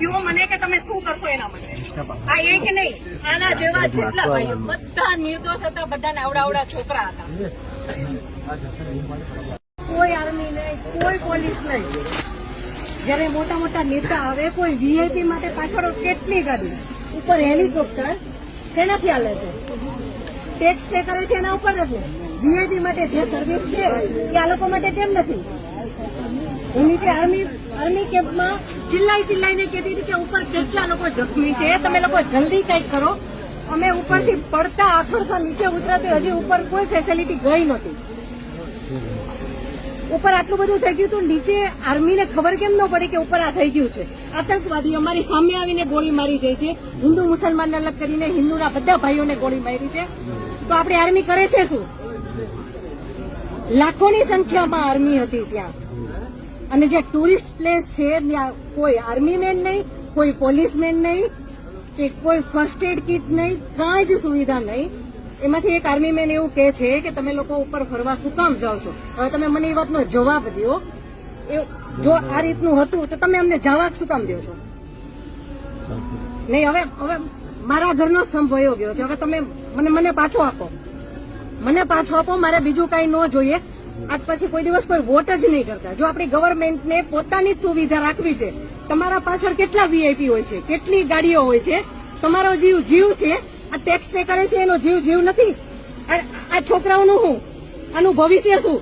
કહો મને કે તમે શું કરશો એના માટે? આ એક નહીં આના જેવા જેટલા ભાઈઓ. બધા નિર્દોષ હતા બધા નાવડાવડા છોકરા હતા. કોઈ આર્મી નહીં કોઈ પોલીસ નહીં. જયારે મોટા મોટા નેતા આવે કોઈ વીઆઈપી માટે પાછળ કેટલી ગાડી? ઉપર હેલિકોપ્ટર શેનાથી હાલે છે? ટેક્સ પે કરે છે એના ઉપર નથી વીઆઈપી માટે જે સર્વિસ છે એ આ લોકો માટે કેમ નથી? હું નીચે આર્મી આર્મી કેમ્પમાં ચિલ્લાઈ ચિલ્લાઈને કહેતી હતી કે ઉપર કેટલા લોકો જખમી છે, તમે લોકો જલ્દી કંઈક કરો. અમે ઉપરથી પડતા આખડતા નીચે ઉતરાતી હજી ઉપર કોઈ ફેસિલિટી ગઈ નહોતી. ઉપર આટલું બધું થઈ ગયું હતું, નીચે આર્મીને ખબર કેમ ન પડી કે ઉપર આ થઈ ગયું છે? આતંકવાદી અમારી સામે આવીને ગોળી મારી જાય છે, હિન્દુ મુસલમાનને અલગ કરીને હિન્દુના બધા ભાઈઓને ગોળી મારી છે. તો આપણી આર્મી કરે છે શું? લાખોની સંખ્યામાં આર્મી હતી ત્યાં. અને જે ટુરિસ્ટ પ્લેસ છે, ત્યાં કોઈ આર્મી મેન નહીં, કોઈ પોલીસમેન નહીં, કે કોઈ ફર્સ્ટ એડ કિટ નહીં, કાંઈ જ સુવિધા નહીં. એમાંથી એક આર્મી મેન એવું કહે છે કે તમે લોકો ઉપર ફરવા શું કામ જાઓ છો. હવે તમે મને એ વાતનો જવાબ દો. જો આ રીતનું હતું, તો તમે અમને જવાબ શું કામ દો છો. નહીં, હવે હવે મારા ઘરનો સ્તંભ વયો ગયો છે. હવે તમે મને મને પાછો આપો. મને પાછો આપો, મારે બીજું કાંઈ ન જોઈએ. આજ પછી કોઈ દિવસ કોઈ વોટ જ નહીં કરતા. જો આપણી ગવર્મેન્ટને પોતાની સુવિધા રાખવી છે, તમારા પાછળ કેટલા વીઆઈપી હોય છે, કેટલી ગાડીઓ હોય છે, તમારો જીવ જીવ છે, આ ટેક્સ પે કરે છે એનો જીવ જીવ નથી. આ છોકરાઓનું શું આનું ભવિષ્ય શું?